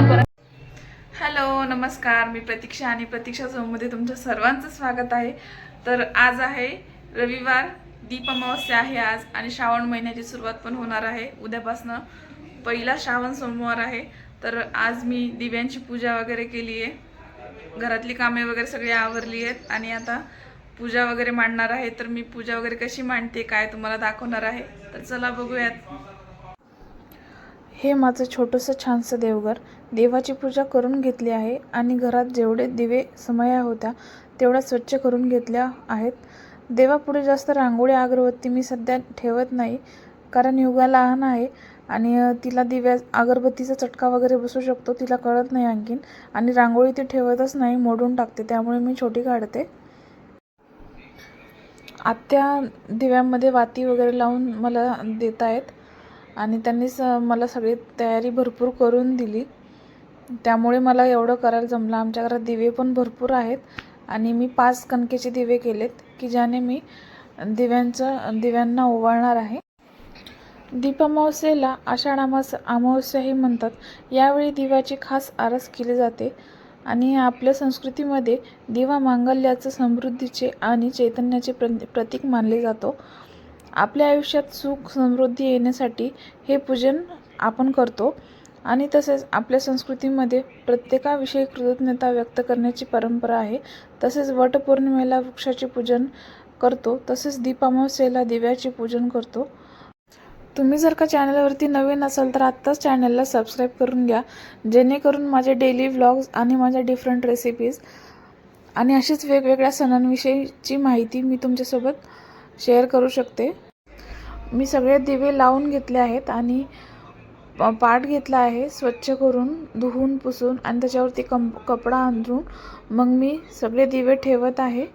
Hello नमस्कार. मी प्रतीक्षा आणि प्रतीक्षा झोनमध्ये तुमच्या सर्वांचं स्वागत आहे. तर आज आहे रविवार दीप अमावस्या आहे आज आणि श्रावण महिन्याची सुरुवात पण होणार आहे. उद्यापासनं पहिला श्रावण सोमवार आहे. तर आज मी दिव्यांची पूजा वगैरे केली आहे. घरातली कामे वगैरे सगळी आवरली आहेत आणि आता पूजा वगैरे मांडणार आहे. तर मी पूजा वगैरे कशी मांडते काय तुम्हाला दाखवणार आहे. तर चला बघूयात. हे माझं छोटंसं छानसं देवघर. देवाची पूजा करून घेतली आहे आणि घरात जेवढे दिवे समया होत्या तेवढ्या स्वच्छ करून घेतल्या आहेत. देवापुढे जास्त रांगोळी अगरबत्ती मी सध्या ठेवत नाही कारण युगा लहान आहे आणि तिला दिव्या अगरबत्तीचा चटका वगैरे बसू शकतो तिला कळत नाही आणखीन. आणि रांगोळी ती ठेवतच नाही मोडून टाकते त्यामुळे मी छोटी काढते. आत्या दिव्यामध्ये वाती वगैरे लावून मला देत आहेत. आणि त्यांनी स मला सगळी तयारी भरपूर करून दिली. त्यामुळे मला एवढं करायला जमलं. आमच्या घरात दिवे पण भरपूर आहेत आणि मी पाच कणकेचे दिवे केलेत की ज्याने मी दिव्यांचं दिव्यांना ओवाळणार आहे. दीप अमावस्येला आषाढ अमास अमावस्याही म्हणतात. यावेळी दिव्याची खास आरस केली जाते आणि आपल्या संस्कृतीमध्ये दिवा मांगल्याचं समृद्धीचे आणि चैतन्याचे प्र प्रतीक मानले जातो. आपल्या आयुष्यात सुख समृद्धी येण्यासाठी हे पूजन आपण करतो. आणि तसेच आपल्या संस्कृतीमध्ये प्रत्येकाविषयी कृतज्ञता व्यक्त करण्याची परंपरा आहे. तसेच वटपौर्णिमेला वृक्षाचे पूजन करतो. तसेच दीप दिव्याचे पूजन करतो. तुम्ही जर का चॅनलवरती नवीन असाल तर आत्ताच चॅनलला सबस्क्राईब करून घ्या. जेणेकरून माझे डेली व्लॉग्स आणि माझ्या डिफरंट रेसिपीज आणि अशीच वेगवेगळ्या सणांविषयीची माहिती मी तुमच्यासोबत शेअर करू शकते. मी सगळे दिवे लावून घेतले आहेत आणि पाट घेतला आहे स्वच्छ करून धुवून पुसून आणि त्याच्यावरती कम कपडा अंधरून मग मी सगळे दिवे ठेवत आहे.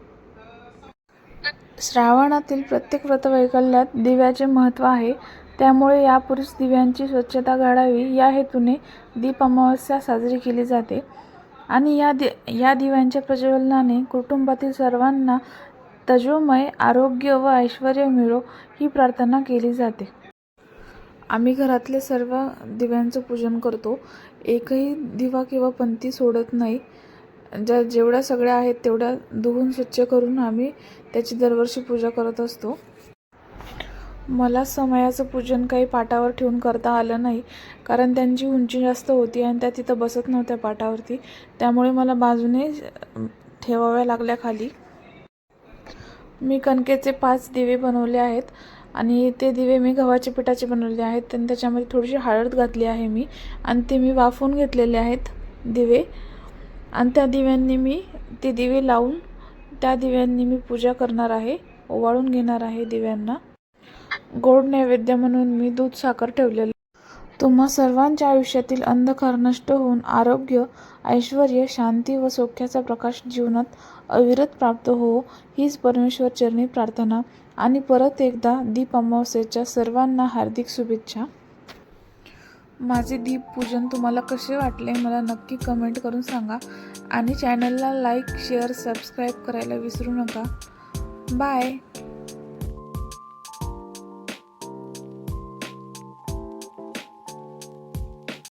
श्रावणातील प्रत्येक व्रतवैकल्यात दिव्याचे महत्त्व आहे. त्यामुळे यापूर्वीच दिव्यांची स्वच्छता घडावी. या हेतूने दीप अमावस्या साजरी केली जाते. आणि या दि या दिव्यांच्या प्रज्वलनाने कुटुंबातील सर्वांना तजोमय आरोग्य व ऐश्वर मिळो ही प्रार्थना केली जाते. आम्ही घरातले सर्व दिव्यांचं पूजन करतो. एकही दिवा किंवा पंथी सोडत नाही. ज्या जेवढ्या सगळ्या आहेत तेवढ्या धुवून स्वच्छ करून आम्ही त्याची दरवर्षी पूजा करत असतो. मला समयाचं पूजन काही पाटावर ठेवून करता आलं नाही. कारण त्यांची उंची जास्त होती आणि त्या तिथं बसत नव्हत्या पाटावरती. त्यामुळे मला बाजूने ठेवाव्या लागल्या खाली. मी कणकेचे पाच दिवे बनवले आहेत आणि ते दिवे मी गव्हाच्या पिठाचे बनवले आहेत. आणि त्याच्यामध्ये थोडीशी हळद घातली आहे मी आणि ते मी वाफवून घेतलेले आहेत दिवे. आणि त्या दिव्यांनी मी ते दिवे लावून त्या दिव्यांनी मी पूजा करणार आहे ओवाळून घेणार आहे दिव्यांना. गोड नैवेद्य म्हणून मी दूध साखर ठेवलेलं तुम्हा सर्वांच्या आयुष्यातील अंधकार नष्ट होऊन आरोग्य ऐश्वर शांती व सौख्याचा प्रकाश जीवनात अविरत प्राप्त हो हीच परमेश्वर चरणी प्रार्थना. आणि परत एकदा दीप अमावस्येच्या सर्वांना हार्दिक शुभेच्छा. माझे दीप पूजन तुम्हाला कसे वाटले मला नक्की कमेंट करून सांगा. आणि चॅनलला लाईक शेअर सबस्क्राईब करायला विसरू नका. बाय